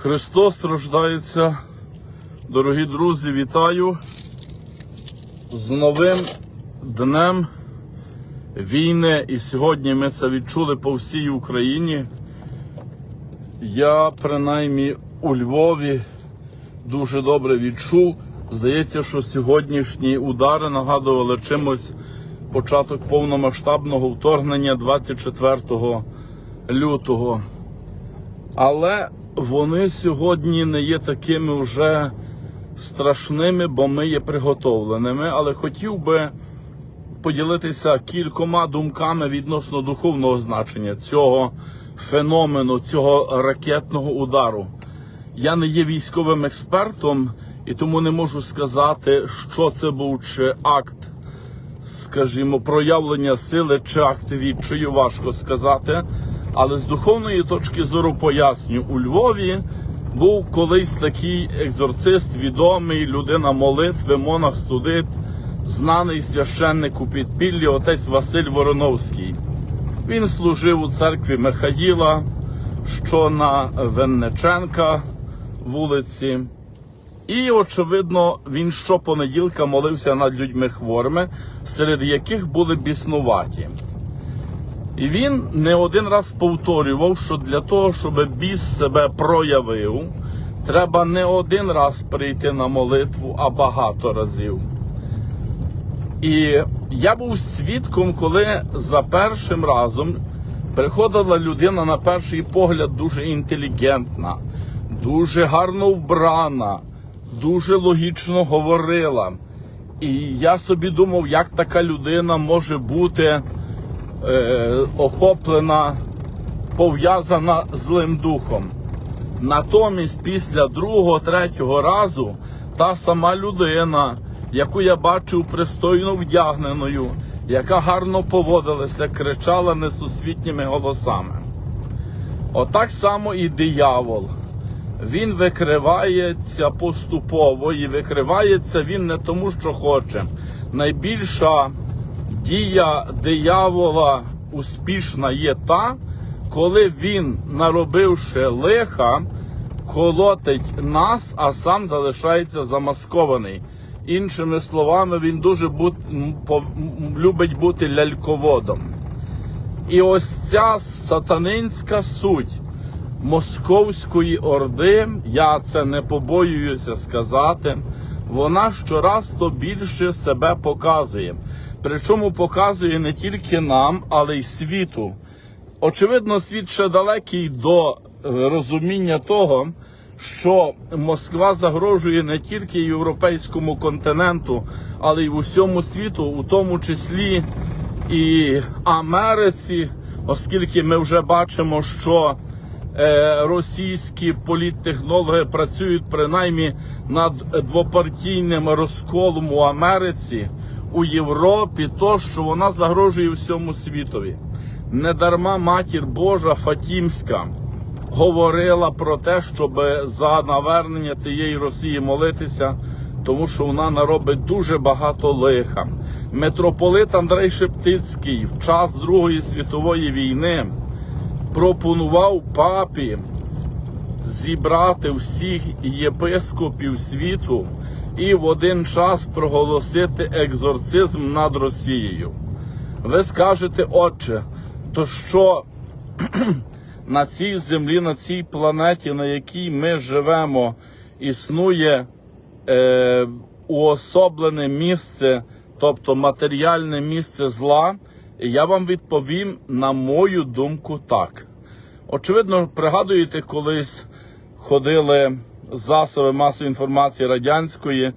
Христос рождається. Дорогі друзі, вітаю з новим днем війни. І сьогодні ми це відчули по всій Україні. Я принаймні у Львові дуже добре відчув. Здається, що сьогоднішні удари нагадували чимось початок повномасштабного вторгнення 24 лютого. Але вони сьогодні не є такими вже страшними, бо ми є приготовленими. Але хотів би поділитися кількома думками відносно духовного значення цього феномену, цього ракетного удару. Я не є військовим експертом і тому не можу сказати, що це був чи акт, скажімо, проявлення сили чи акт відчаю, важко сказати. Але з духовної точки зору поясню, у Львові був колись такий екзорцист, відомий, людина молитви, монах студит, знаний священник у підпіллі, отець Василь Вороновський. Він служив у церкві Михаїла, що на Венниченка вулиці. І, очевидно, він щопонеділка молився над людьми хворими, серед яких були біснуваті. І він не один раз повторював, що для того, щоб біс себе проявив, треба не один раз прийти на молитву, а багато разів. І я був свідком, коли за першим разом приходила людина на перший погляд дуже інтелігентна, дуже гарно вбрана, дуже логічно говорила. І я собі думав, як така людина може бути е, охоплена, пов'язана злим духом. Натомість, після другого, третього разу, та сама людина, яку я бачив пристойно вдягненою, яка гарно поводилася, кричала несусвітніми голосами. Отак само і диявол. Він викривається поступово і викривається він не тому, що хоче. Найбільша дія диявола успішна є та, коли він, наробивши лиха, колотить нас, а сам залишається замаскований. Іншими словами, він дуже бут, по- любить бути ляльководом. І ось ця сатанинська суть Московської орди, я це не побоююся сказати, вона щораз то більше себе показує. Причому показує не тільки нам, але й світу. Очевидно, світ ще далекий до е, розуміння того, що Москва загрожує не тільки європейському континенту, але й усьому світу, у тому числі і Америці, оскільки ми вже бачимо, що е, російські політтехнологи працюють принаймні над двопартійним розколом у Америці, у Європі, то що вона загрожує всьому світові. Недарма матір Божа Фатімська говорила про те, щоб за навернення тієї Росії молитися, тому що вона наробить дуже багато лиха. Митрополит Андрей Шептицький в час Другої світової війни пропонував папі зібрати всіх єпископів світу і в один час проголосити екзорцизм над Росією. Ви скажете, отче, то що на цій землі, на цій планеті, на якій ми живемо, існує е, уособлене місце, тобто матеріальне місце зла, і я вам відповім на мою думку так. Очевидно, пригадуєте, колись ходили засоби масової інформації радянської,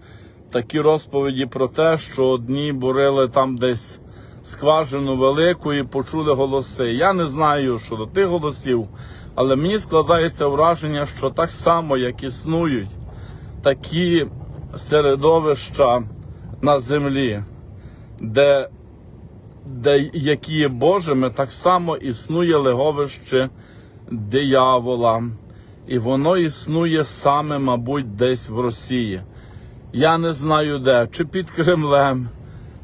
такі розповіді про те, що одні бурили там десь скважину велику і почули голоси. Я не знаю щодо тих голосів, але мені складається враження, що так само, як існують такі середовища на землі, де, де які є Божими, так само існує леговище диявола. І воно існує саме, мабуть, десь в Росії. Я не знаю де, чи під Кремлем,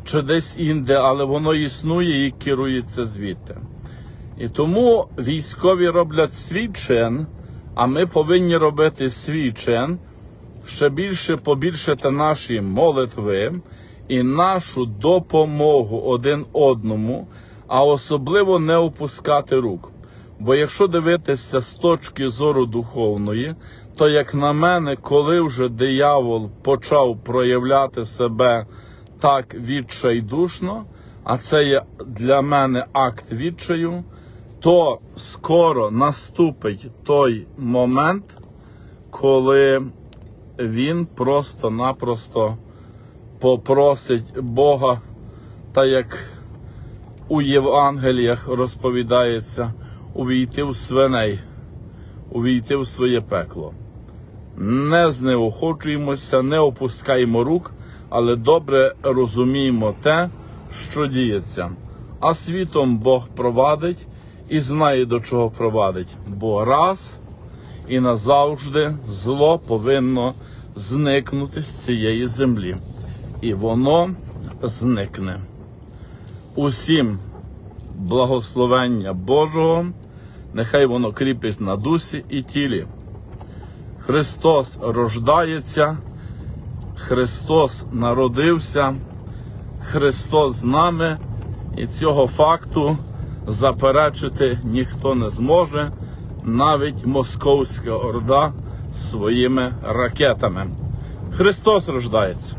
чи десь інде, але воно існує і керується звідти. І тому військові роблять свій чин, А ми повинні робити свій чин, ще більше побільшити наші молитви і нашу допомогу один одному, а особливо не опускати рук. Бо якщо дивитися з точки зору духовної, то як на мене, коли вже диявол почав проявляти себе так відчайдушно, а це є для мене акт відчаю, то скоро наступить той момент, коли він просто-напросто попросить Бога, та як у Євангеліях розповідається, увійти в свиней, увійти в своє пекло. Не знеохочуємося, не опускаємо рук, але добре розуміємо те, що діється. А світом Бог провадить і знає, до чого провадить. Бо раз і назавжди зло повинно зникнути з цієї землі. І воно зникне. Усім благословення Божого, нехай воно кріпить на дусі і тілі. Христос рождається, Христос народився, Христос з нами, і цього факту заперечити ніхто не зможе, навіть Московська орда своїми ракетами. Христос рождається.